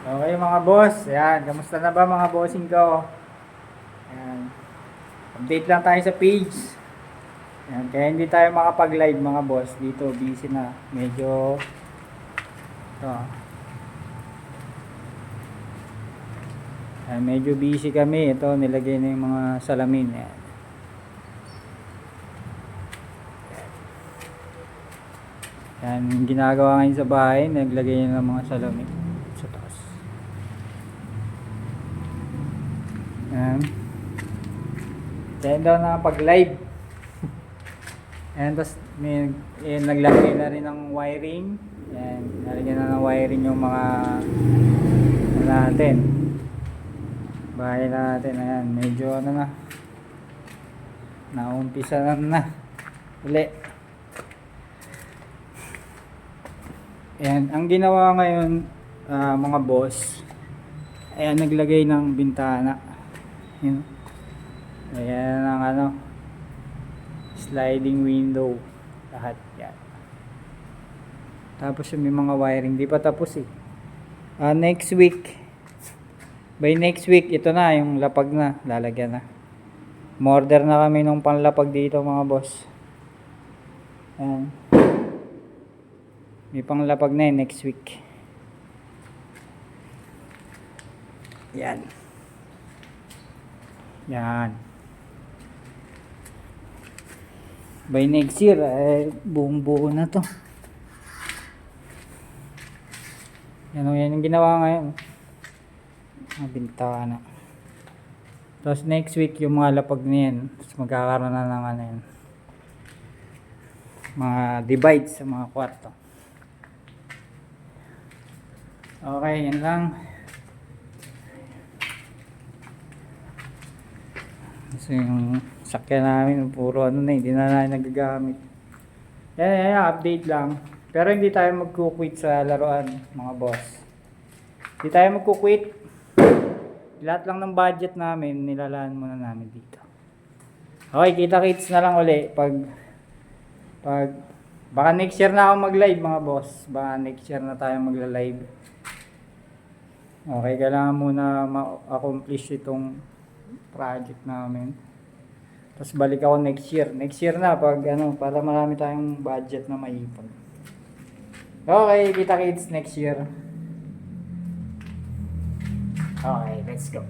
Okay mga boss, ayan, kamusta na ba mga bossing ko? Ayan. Update lang tayo sa page. Ayan, kaya hindi tayo makapag-live mga boss. Dito, busy na. Medyo, ito. Ayan, medyo busy kami. Ito, nilagay na yung mga salamin. Ayan. Yan, yung ginagawa ngayon sa bahay, naglagay na ng mga salamin sa taas. Yan. Yan daw na pag live. Yan, tapos may, eh, naglagay na rin ng wiring. Yan, nalagyan na ng wiring yung mga ano natin. Bahay natin, ayan, medyo ano na. Naumpisa na na. Uli. Ayan, ang ginawa ngayon ah, mga boss, ayan naglagay ng bintana. Yun. Ayan ang ano, sliding window. Lahat yan. Tapos yung may mga wiring, di pa tapos eh. Ah, next week, by next week, ito na, yung lapag na, lalagyan na. Morder na kami ng panlapag dito mga boss. Ayan. May panglapag na yun next week. Yan. Yan. By next year, eh, buong buo na to. Yan o, yan yung ginawa ngayon. Mga bintana. Tapos next week, yung mga lapag na yan, magkakaroon na ng ano yan. Mga divides sa mga kwarto. Okay, yan lang. Kasi yung sakyan namin, puro ano na, hindi na namin nagagamit. Yan, yan, yan, update lang. Pero hindi tayo magkukwit sa laruan, mga boss. Hindi tayo magkukwit. Lahat lang ng budget namin, nilalaan muna namin dito. Okay, kita-kits na lang uli pag pag baka next year na ako mag-live mga boss. Baka next year na tayo magla-live. Okay, kailangan muna ma-accomplish itong project namin. Tapos balik ako next year. Next year na pag ano, para marami tayong budget na maipon. Okay, kita kits next year. Okay, let's go.